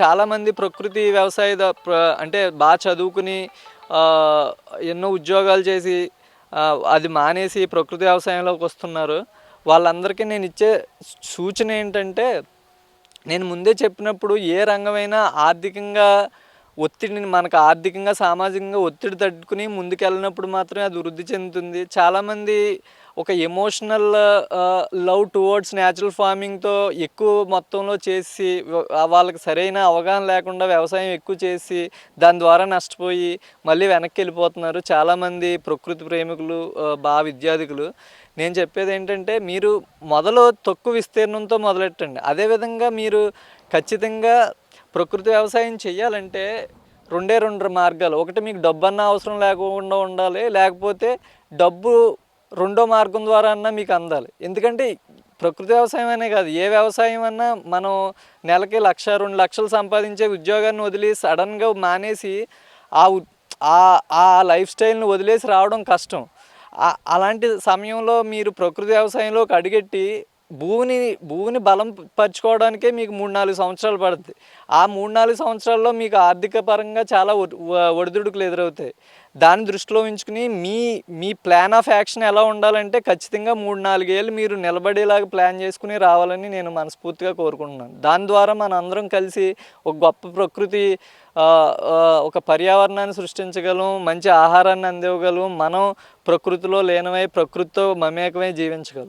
చాలామంది ప్రకృతి వ్యవసాయ అంటే బాగా చదువుకుని ఎన్నో ఉద్యోగాలు చేసి అది మానేసి ప్రకృతి వ్యవసాయంలోకి వస్తున్నారు. వాళ్ళందరికీ నేను ఇచ్చే సూచన ఏంటంటే నేను ముందే చెప్పినప్పుడు ఏ రంగమైనా ఆర్థికంగా ఒత్తిడిని మనకు ఆర్థికంగా సామాజికంగా ఒత్తిడి తట్టుకుని ముందుకెళ్ళినప్పుడు మాత్రమే అది వృద్ధి చెందుతుంది. చాలామంది ఒక ఎమోషనల్ లవ్ టువర్డ్స్ న్యాచురల్ ఫార్మింగ్తో ఎక్కువ మొత్తంలో చేసి వాళ్ళకి సరైన అవగాహన లేకుండా వ్యవసాయం ఎక్కువ చేసి దాని ద్వారా నష్టపోయి మళ్ళీ వెనక్కి వెళ్ళిపోతున్నారు చాలామంది ప్రకృతి ప్రేమికులు బాగా బా విద్యార్థికులు. నేను చెప్పేది ఏంటంటే మీరు మొదలు తక్కువ విస్తీర్ణంతో మొదలెట్టండి. అదేవిధంగా మీరు ఖచ్చితంగా ప్రకృతి వ్యవసాయం చేయాలంటే రెండే రెండు మార్గాలు. ఒకటి మీకు డబ్బు అన్న అవసరం లేకుండా ఉండాలి లేకపోతే డబ్బు రెండో మార్గం ద్వారా అన్నా మీకు అందాలి. ఎందుకంటే ప్రకృతి వ్యవసాయం అనే కాదు ఏ వ్యవసాయం అన్నా మనం నెలకి లక్ష రెండు లక్షలు సంపాదించే ఉద్యోగాన్ని వదిలి సడన్గా మానేసి ఆ ఆ- లైఫ్ స్టైల్ని వదిలేసి రావడం కష్టం. అలాంటి సమయంలో మీరు ప్రకృతి వ్యవసాయంలోకి అడిగెట్టి భూమిని భూమిని బలం పరచుకోవడానికే మీకు మూడు నాలుగు సంవత్సరాలు పడుతుంది ఆ మూడు నాలుగు సంవత్సరాల్లో మీకు ఆర్థిక పరంగా చాలా ఒడి- ఒడిదుడుకులు ఎదురవుతాయి. దాన్ని దృష్టిలో ఉంచుకుని మీ మీ ప్లాన్ ఆఫ్ యాక్షన్ ఎలా ఉండాలంటే ఖచ్చితంగా మూడు నాలుగేళ్ళు మీరు నిలబడేలాగా ప్లాన్ చేసుకుని రావాలని నేను మనస్ఫూర్తిగా కోరుకుంటున్నాను. దాని ద్వారా మన అందరం కలిసి ఒక గొప్ప ప్రకృతి ఒక పర్యావరణాన్ని సృష్టించగలం మంచి ఆహారాన్ని అందివ్వగలం మనం ప్రకృతిలో లేనమై ప్రకృతితో మమేకమై జీవించగలం.